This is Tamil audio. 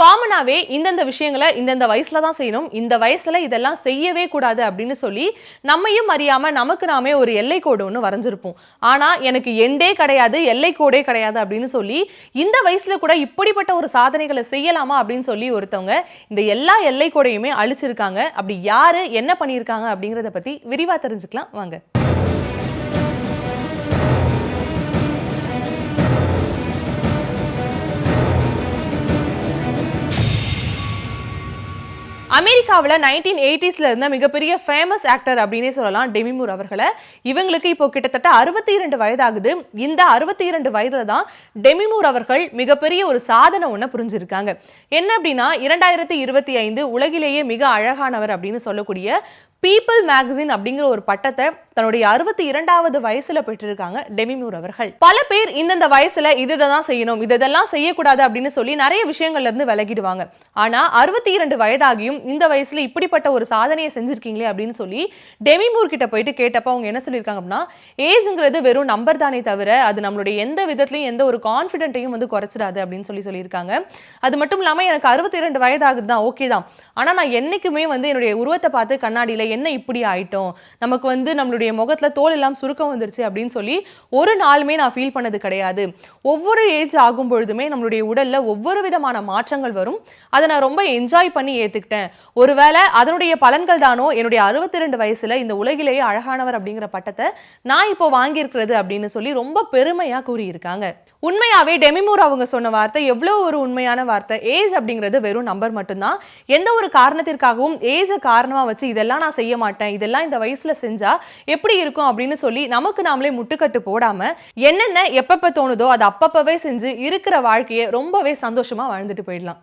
காமனாகவே இந்தந்த விஷயங்களை இந்தந்த வயசில் தான் செய்யணும். இந்த வயசில் இதெல்லாம் செய்யவே கூடாது அப்படின்னு சொல்லி நம்மையும் அறியாமல் நமக்கு நாமே ஒரு எல்லை கோடு ஒன்று வரைஞ்சிருப்போம். ஆனால் எனக்கு எண்டே கிடையாது எல்லை கோடே கிடையாது அப்படின்னு சொல்லி இந்த வயசில் கூட இப்படிப்பட்ட ஒரு சாதனைகளை செய்யலாமா அப்படின்னு சொல்லி ஒருத்தவங்க இந்த எல்லா எல்லை கோடையுமே அழிச்சிருக்காங்க. அப்படி யார் என்ன பண்ணியிருக்காங்க அப்படிங்கிறத பற்றி விரிவாக தெரிஞ்சுக்கலாம். வாங்க. அமெரிக்காவில் நைன்டீன் எயிட்டிஸில் இருந்த மிகப்பெரிய ஃபேமஸ் ஆக்டர் அப்படின்னே சொல்லலாம். டெமிமூர் அவர்களை. இவங்களுக்கு இப்போ கிட்டத்தட்ட அறுபத்தி இரண்டு வயதாகுது. இந்த அறுபத்தி இரண்டு வயதில் தான் டெமிமூர் அவர்கள் மிகப்பெரிய ஒரு சாதனை ஒன்று புரிஞ்சிருக்காங்க. என்ன அப்படின்னா இரண்டாயிரத்தி இருபத்தி ஐந்து உலகிலேயே மிக அழகானவர் அப்படின்னு சொல்லக்கூடிய பீப்பிள் மேகசின் அப்படிங்கிற ஒரு பட்டத்தை தன்னுடைய அறுபத்தி இரண்டாவது வயசுல பெற்றிருக்காங்க டெமிமூர் அவர்கள். பல பேர் இந்தந்த வயசுல இதுதான் தான் செய்யணும் இதெல்லாம் செய்யக்கூடாது அப்படின்னு சொல்லி நிறைய விஷயங்கள்ல இருந்து விலகிடுவாங்க. ஆனா அறுபத்தி இரண்டு வயதாகியும் இந்த வயசில் இப்படிப்பட்ட ஒரு சாதனையை செஞ்சுருக்கீங்களே அப்படின்னு சொல்லி டெமிமூர் கிட்ட போயிட்டு கேட்டப்போ அவங்க என்ன சொல்லியிருக்காங்க அப்படின்னா ஏஜ்ங்கிறது வெறும் நம்பர் தானே தவிர அது நம்மளுடைய எந்த விதத்துலையும் எந்த ஒரு கான்ஃபிடென்ட்டையும் வந்து குறைச்சிடாது அப்படின்னு சொல்லி சொல்லியிருக்காங்க. அது மட்டும் இல்லாமல் எனக்கு அறுபத்தி இரண்டு வயதாகுது தான் ஓகே தான். ஆனால் நான் என்றைக்குமே வந்து என்னுடைய உருவத்தை பார்த்து கண்ணாடியில் என்ன இப்படி ஆயிட்டோம்? நமக்கு வந்து நம்மளுடைய முகத்தில் தோல் எல்லாம் சுருக்கம் வந்துருச்சு அப்படின்னு சொல்லி ஒரு நாளுமே நான் ஃபீல் பண்ணது கிடையாது. ஒவ்வொரு ஏஜ் ஆகும் பொழுதுமே நம்மளுடைய உடலில் ஒவ்வொரு விதமான மாற்றங்கள் வரும். அதை நான் ரொம்ப என்ஜாய் பண்ணி ஏற்றுக்கிட்டேன் ஒருவேளை அதனுடைய பலன்கள் தானோ? என்னுடைய அறுபத்தி ரெண்டு வயசுல இந்த உலகிலேயே அழகானவர் அப்படிங்கிற பட்டத்தை நான் இப்போ வாங்கியிருக்கிறது அப்படின்னு சொல்லி ரொம்ப பெருமையா கூறியிருக்காங்க. உண்மையாவே டெமிமூர் அவங்க சொன்ன வார்த்தை எவ்வளவு ஒரு உண்மையான வார்த்தை ஏஜ் அப்படிங்கிறது வெறும் நம்பர் மட்டும்தான். எந்த ஒரு காரணத்திற்காகவும் ஏஜை காரணமா வச்சு இதெல்லாம் நான் செய்ய மாட்டேன் இதெல்லாம் இந்த வயசுல செஞ்சா எப்படி இருக்கும் அப்படின்னு சொல்லி நமக்கு நாமளே முட்டுக்கட்டு போடாம என்னென்ன எப்பப்ப தோணுதோ அதை அப்பப்பவே செஞ்சு இருக்கிற வாழ்க்கையை ரொம்பவே சந்தோஷமா வாழ்ந்துட்டு போயிடலாம்.